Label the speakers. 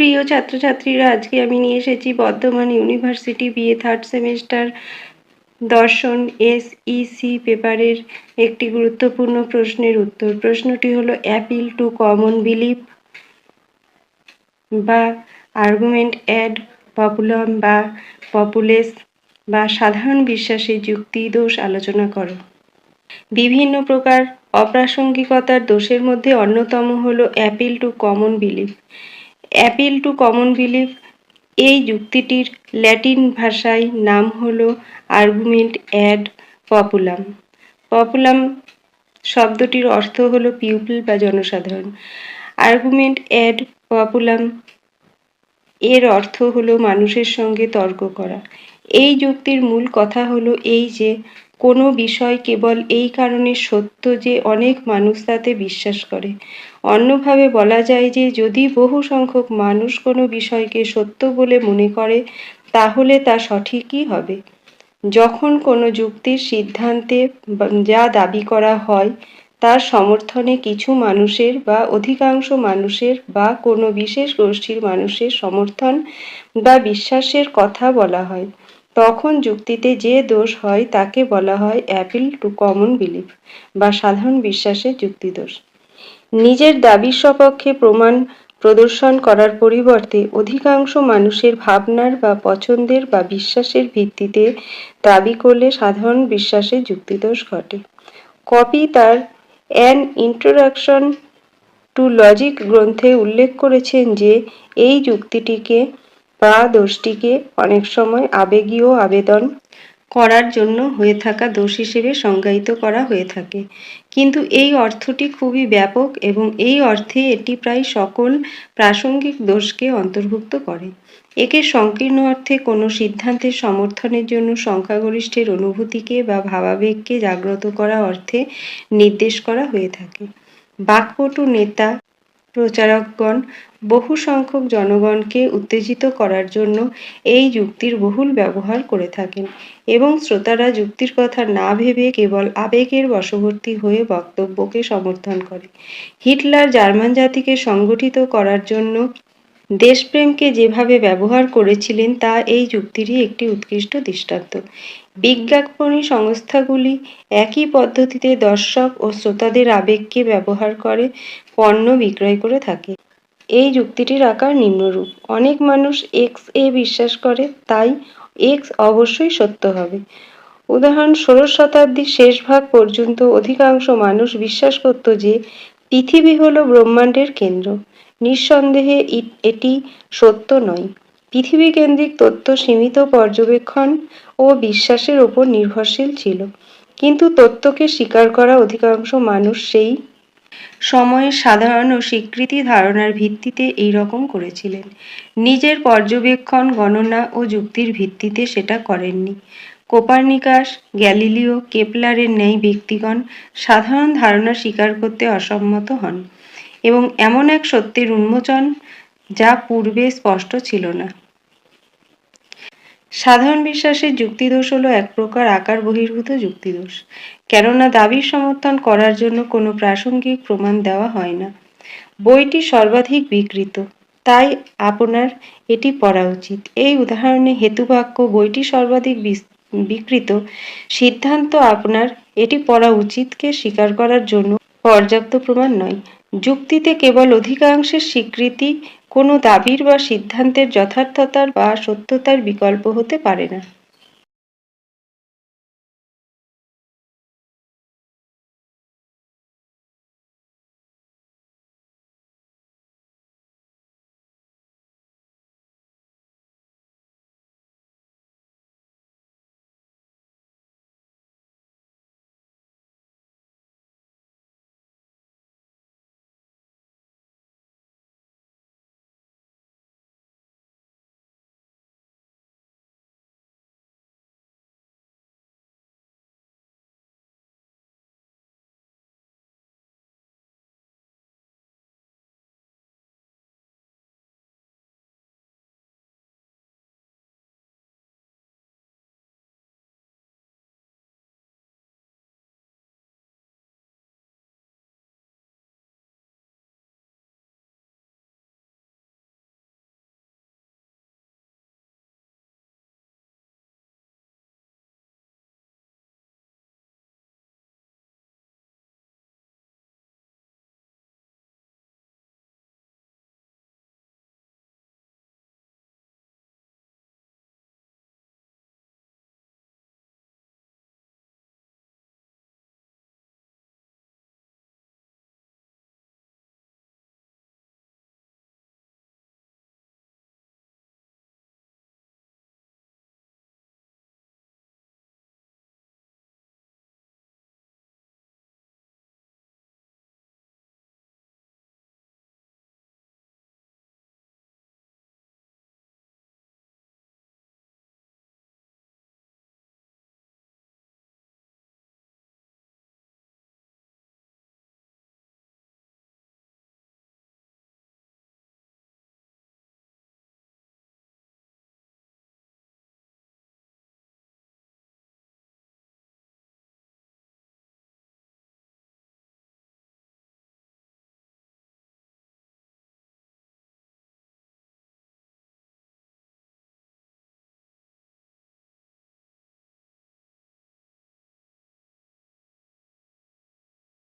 Speaker 1: প্রিয় ছাত্রছাত্রীরা, আজকে আমি নিয়ে এসেছি Bardhaman university BA third semester দর্শন এসইসি পেপারের একটি গুরুত্বপূর্ণ প্রশ্নের উত্তর। প্রশ্নটি হলো অ্যাপিল টু কমন বিলিফ বা আর্গুমেন্ট অ্যাড পপুলাম বা পপুলেস বা সাধারণ বিশ্বাসে যুক্তি দোষ আলোচনা করো। বিভিন্ন প্রকার অপ্রাসঙ্গিকতার দোষের মধ্যে অন্যতম হলো appeal to common belief appeal to common belief এই যুক্তিটির ল্যাটিন ভাষায় নাম হল আর্গুমেন্ট অ্যাড পপুলাম পপুলাম শব্দটির অর্থ হলো পিউপল বা জনসাধারণ। আর্গুমেন্ট অ্যাড পপুলাম এর অর্থ হলো মানুষের সঙ্গে তর্ক করা। এই যুক্তির মূল কথা হলো এই যে কোনো বিষয় কেবল এই কারণে সত্য যে অনেক মানুষ তাতে বিশ্বাস করে। অন্যভাবে বলা যায় যে যদি বহু সংখ্যক মানুষ কোনো বিষয়কে সত্য বলে মনে করে, তাহলে তা সঠিকই হবে। যখন কোনো যুক্তির সিদ্ধান্তে যা দাবি করা হয়, তার সমর্থনে কিছু মানুষের বা অধিকাংশ মানুষের বা কোনো বিশেষ গোষ্ঠীর মানুষের সমর্থন বা বিশ্বাসের কথা বলা হয়। তখন যুক্তিতে যে দোষ হয় তাকে বলা হয় অ্যাপিল টু কমন বিলিফ বা সাধারণ বিশ্বাসের যুক্তিদোষ নিজের দাবির সপক্ষে প্রমাণ প্রদর্শন করার পরিবর্তে অধিকাংশ মানুষের ভাবনার বা পছন্দের বা বিশ্বাসের ভিত্তিতে দাবি করলে সাধারণ বিশ্বাসের যুক্তিদোষ ঘটে। কপি তার অ্যান ইন্ট্রোডাকশন টু লজিক গ্রন্থে উল্লেখ করেছেন যে, এই যুক্তিটিকে বা দোষটিকে অনেক সময় আবেগীয় আবেদন করার জন্য হয়ে থাকা দোষ হিসেবে সংজ্ঞায়িত করা হয়ে থাকে। কিন্তু এই অর্থটি খুবই ব্যাপক এবং এই অর্থে এটি প্রায় সকল প্রাসঙ্গিক দোষকে অন্তর্ভুক্ত করে। একে সংকীর্ণ অর্থে কোনো সিদ্ধান্তের সমর্থনের জন্য সংখ্যাগরিষ্ঠের অনুভূতিকে বা ভাবাবেগকে জাগ্রত করা অর্থে নির্দেশ করা হয়ে থাকে। বাকপটু নেতা, প্রচারকগণ বহু সংখ্যক জনগণকে উত্তেজিত করার জন্য এই যুক্তির বহুল ব্যবহার করে থাকেন এবং শ্রোতারা যুক্তির কথা না ভেবে কেবল আবেগের বশবর্তী হয়ে বক্তব্যকে সমর্থন করে। হিটলার জার্মান জাতিকে সংগঠিত করার জন্য দেশপ্রেমকে যেভাবে ব্যবহার করেছিলেন তা এই যুক্তিরই একটি উৎকৃষ্ট দৃষ্টান্ত। বিজ্ঞাপনী সংস্থাগুলি একই পদ্ধতিতে দর্শক ও শ্রোতাদের আবেগকে ব্যবহার করে পণ্য বিক্রয় করে থাকে। এই যুক্তিটির আকার নিম্নরূপ। অনেক মানুষ এক্স এ বিশ্বাস করে, তাই এক্স অবশ্যই সত্য হবে। উদাহরণ, ষোড়শ শতাব্দীর শেষ ভাগ পর্যন্ত অধিকাংশ মানুষ বিশ্বাস করত যে পৃথিবী হল ব্রহ্মাণ্ডের কেন্দ্র। নিঃসন্দেহে এটি সত্য নয়। পৃথিবী কেন্দ্রিক তথ্য সীমিত পর্যবেক্ষণ ও বিশ্বাসের ওপর নির্ভরশীল ছিল। কিন্তু তত্ত্বকে স্বীকার করা অধিকাংশ মানুষ সেই সময়ের সাধারণ ও স্বীকৃতি ধারণার ভিত্তিতে এই রকম করেছিলেন। নিজের পর্যবেক্ষণ, গণনা ও যুক্তির ভিত্তিতে সেটা করেননি। কোপার্নিকাস, গ্যালিলিও, কেপলারের ন্যায় ব্যক্তিগণ সাধারণ ধারণা স্বীকার করতে অসম্মত হন এবং এমন এক সত্যের উন্মোচন যা পূর্বে স্পষ্ট ছিল না। সাধারণ বিশ্বাসের যুক্তিদোষ হলো এক প্রকার আকার বহির্ভূত যুক্তিদোষ। কেননা দাবির সমর্থন করার জন্য কোনো প্রাসঙ্গিক প্রমাণ দেওয়া হয় না। বইটি সর্বাধিক বিকৃত, তাই আপনার এটি পড়া উচিত। এই উদাহরণে হেতুবাক্য, বইটি সর্বাধিক বিকৃত সিদ্ধান্ত আপনার এটি পড়া উচিতকে স্বীকার করার জন্য পর্যাপ্ত প্রমাণ নয়। যুক্তিতে কেবল অধিকাংশের স্বীকৃতি কোনো দাবির বা সিদ্ধান্তের যথার্থতার বা সত্যতার বিকল্প হতে পারে না।